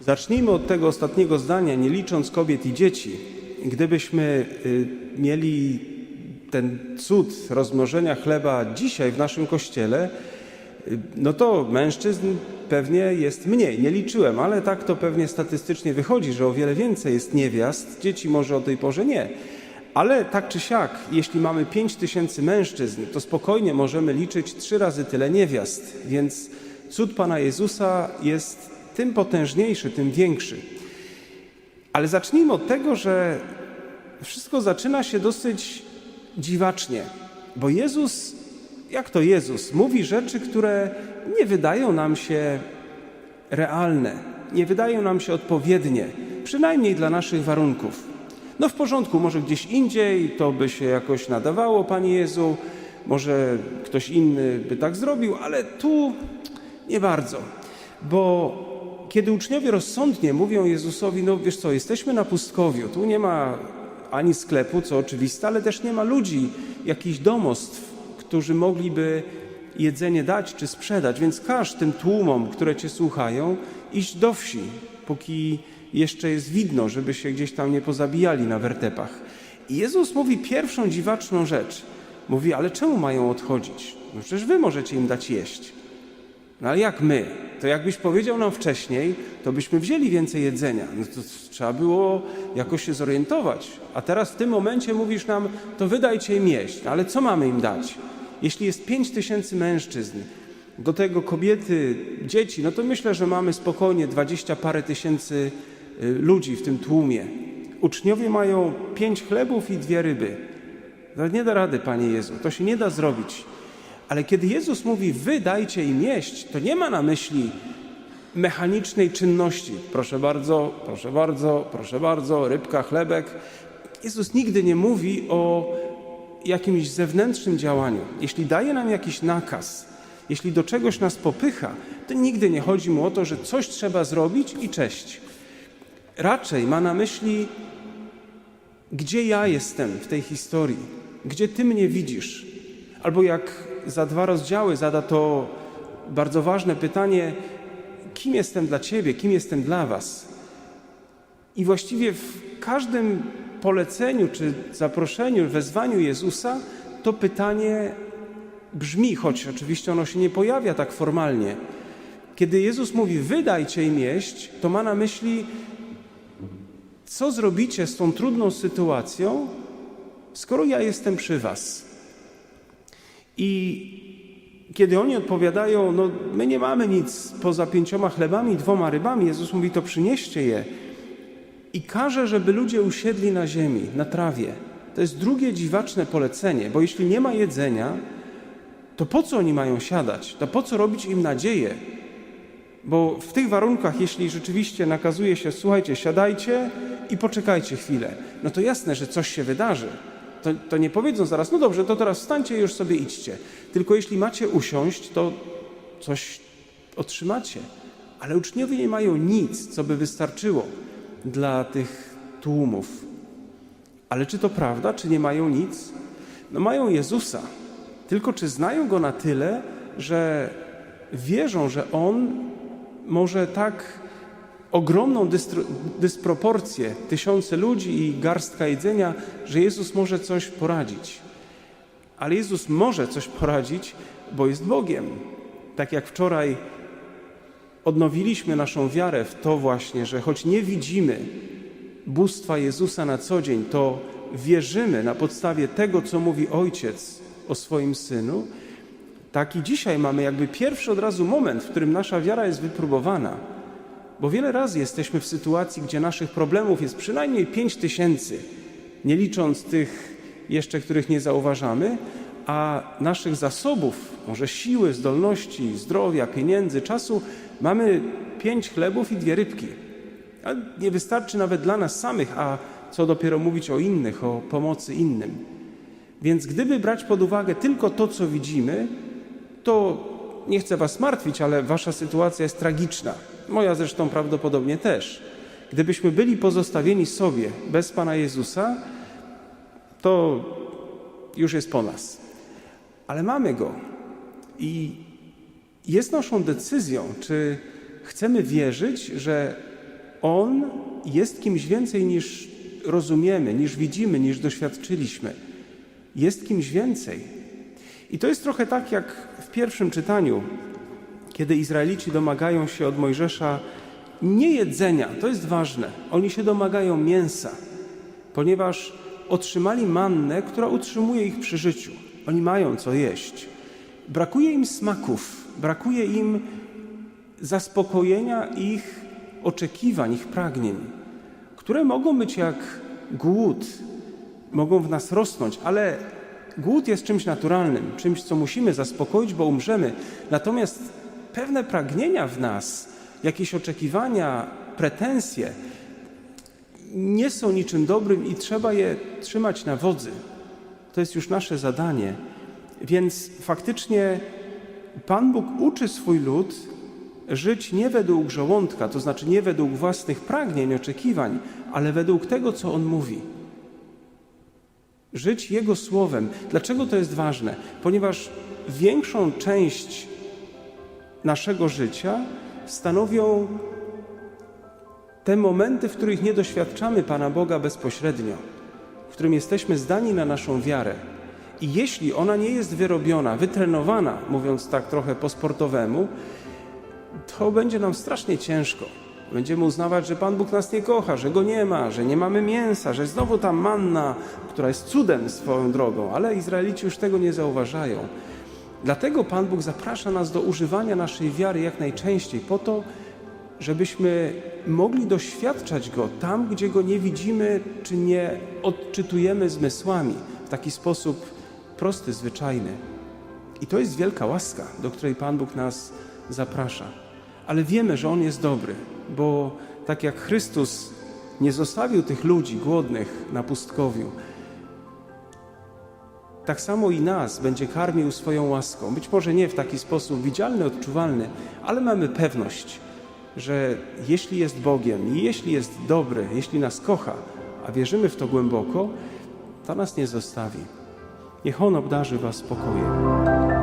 Zacznijmy od tego ostatniego zdania, nie licząc kobiet i dzieci. Gdybyśmy y, mieli ten cud rozmnożenia chleba dzisiaj w naszym kościele, y, no to mężczyzn pewnie jest mniej. Nie liczyłem, ale tak to pewnie statystycznie wychodzi, że o wiele więcej jest niewiast, dzieci może o tej porze nie. Ale tak czy siak, jeśli mamy 5 tysięcy mężczyzn, to spokojnie możemy liczyć trzy razy tyle niewiast, więc cud Pana Jezusa jest tym potężniejszy, tym większy. Ale zacznijmy od tego, że wszystko zaczyna się dosyć dziwacznie, bo Jezus, jak to Jezus, mówi rzeczy, które nie wydają nam się realne, nie wydają nam się odpowiednie, przynajmniej dla naszych warunków. No w porządku, może gdzieś indziej to by się jakoś nadawało, Panie Jezu, może ktoś inny by tak zrobił, ale tu nie bardzo, bo kiedy uczniowie rozsądnie mówią Jezusowi, no wiesz co, jesteśmy na pustkowiu, tu nie ma ani sklepu, co oczywiste, ale też nie ma ludzi, jakichś domostw, którzy mogliby jedzenie dać czy sprzedać, więc każ tym tłumom, które Cię słuchają, iść do wsi, póki jeszcze jest widno, żeby się gdzieś tam nie pozabijali na wertepach. I Jezus mówi pierwszą dziwaczną rzecz. Mówi, ale czemu mają odchodzić? No przecież Wy możecie im dać jeść. No ale jak my? To jakbyś powiedział nam wcześniej, to byśmy wzięli więcej jedzenia. No to trzeba było jakoś się zorientować. A teraz w tym momencie mówisz nam, to wydajcie im jeść. Ale co mamy im dać? Jeśli jest pięć tysięcy mężczyzn, do tego kobiety, dzieci, no to myślę, że mamy spokojnie dwadzieścia parę tysięcy y, ludzi w tym tłumie. Uczniowie mają pięć chlebów i dwie ryby. No nie da rady, Panie Jezu, to się nie da zrobić. Ale kiedy Jezus mówi, wy dajcie im jeść, to nie ma na myśli mechanicznej czynności. Proszę bardzo, proszę bardzo, proszę bardzo, rybka, chlebek. Jezus nigdy nie mówi o jakimś zewnętrznym działaniu. Jeśli daje nam jakiś nakaz, jeśli do czegoś nas popycha, to nigdy nie chodzi mu o to, że coś trzeba zrobić i cześć. Raczej ma na myśli, gdzie ja jestem w tej historii, gdzie ty mnie widzisz. Albo jak za dwa rozdziały zada to bardzo ważne pytanie: kim jestem dla Ciebie, kim jestem dla Was? I właściwie w każdym poleceniu czy zaproszeniu, wezwaniu Jezusa to pytanie brzmi, choć oczywiście ono się nie pojawia tak formalnie. Kiedy Jezus mówi: Wydajcie im jeść, to ma na myśli, co zrobicie z tą trudną sytuacją, skoro ja jestem przy Was. I kiedy oni odpowiadają, no my nie mamy nic poza pięcioma chlebami i dwoma rybami, Jezus mówi, to przynieście je. I każe, żeby ludzie usiedli na ziemi, na trawie. To jest drugie dziwaczne polecenie, bo jeśli nie ma jedzenia, to po co oni mają siadać? To po co robić im nadzieję? Bo w tych warunkach, jeśli rzeczywiście nakazuje się, słuchajcie, siadajcie i poczekajcie chwilę, no to jasne, że coś się wydarzy. To, to, nie powiedzą zaraz, no dobrze, to teraz wstańcie i już sobie idźcie. Tylko jeśli macie usiąść, to coś otrzymacie. Ale uczniowie nie mają nic, co by wystarczyło dla tych tłumów. Ale czy to prawda, czy nie mają nic? No mają Jezusa. Tylko czy znają Go na tyle, że wierzą, że On może tak ogromną dysproporcję, tysiące ludzi i garstka jedzenia, że Jezus może coś poradzić. Ale Jezus może coś poradzić, bo jest Bogiem. Tak jak wczoraj odnowiliśmy naszą wiarę w to właśnie, że choć nie widzimy bóstwa Jezusa na co dzień, to wierzymy na podstawie tego, co mówi Ojciec o swoim Synu, tak i dzisiaj mamy jakby pierwszy od razu moment, w którym nasza wiara jest wypróbowana. Bo wiele razy jesteśmy w sytuacji, gdzie naszych problemów jest przynajmniej pięć tysięcy, nie licząc tych jeszcze, których nie zauważamy, a naszych zasobów, może siły, zdolności, zdrowia, pieniędzy, czasu, mamy pięć chlebów i dwie rybki. A nie wystarczy nawet dla nas samych, a co dopiero mówić o innych, o pomocy innym. Więc gdyby brać pod uwagę tylko to, co widzimy, to nie chcę Was martwić, ale Wasza sytuacja jest tragiczna. Moja zresztą prawdopodobnie też. Gdybyśmy byli pozostawieni sobie bez Pana Jezusa, to już jest po nas. Ale mamy Go i jest naszą decyzją, czy chcemy wierzyć, że On jest kimś więcej niż rozumiemy, niż widzimy, niż doświadczyliśmy. Jest kimś więcej. I to jest trochę tak jak w pierwszym czytaniu, kiedy Izraelici domagają się od Mojżesza nie jedzenia, to jest ważne. Oni się domagają mięsa, ponieważ otrzymali mannę, która utrzymuje ich przy życiu. Oni mają co jeść. Brakuje im smaków, brakuje im zaspokojenia ich oczekiwań, ich pragnień, które mogą być jak głód, mogą w nas rosnąć, ale głód jest czymś naturalnym, czymś, co musimy zaspokoić, bo umrzemy. Natomiast pewne pragnienia w nas, jakieś oczekiwania, pretensje nie są niczym dobrym i trzeba je trzymać na wodzy. To jest już nasze zadanie. Więc faktycznie Pan Bóg uczy swój lud żyć nie według żołądka, to znaczy nie według własnych pragnień, oczekiwań, ale według tego, co On mówi. Żyć Jego słowem. Dlaczego to jest ważne? Ponieważ większą część naszego życia stanowią te momenty, w których nie doświadczamy Pana Boga bezpośrednio, w którym jesteśmy zdani na naszą wiarę. I jeśli ona nie jest wyrobiona, wytrenowana, mówiąc tak trochę po sportowemu, to będzie nam strasznie ciężko. Będziemy uznawać, że Pan Bóg nas nie kocha, że Go nie ma, że nie mamy mięsa, że znowu ta manna, która jest cudem swoją drogą, ale Izraelici już tego nie zauważają. Dlatego Pan Bóg zaprasza nas do używania naszej wiary jak najczęściej, po to, żebyśmy mogli doświadczać Go tam, gdzie Go nie widzimy czy nie odczytujemy zmysłami, w taki sposób prosty, zwyczajny. I to jest wielka łaska, do której Pan Bóg nas zaprasza. Ale wiemy, że On jest dobry, bo tak jak Chrystus nie zostawił tych ludzi głodnych na pustkowiu, tak samo i nas będzie karmił swoją łaską. Być może nie w taki sposób widzialny, odczuwalny, ale mamy pewność, że jeśli jest Bogiem i jeśli jest dobry, jeśli nas kocha, a wierzymy w to głęboko, to nas nie zostawi. Niech On obdarzy Was spokojem.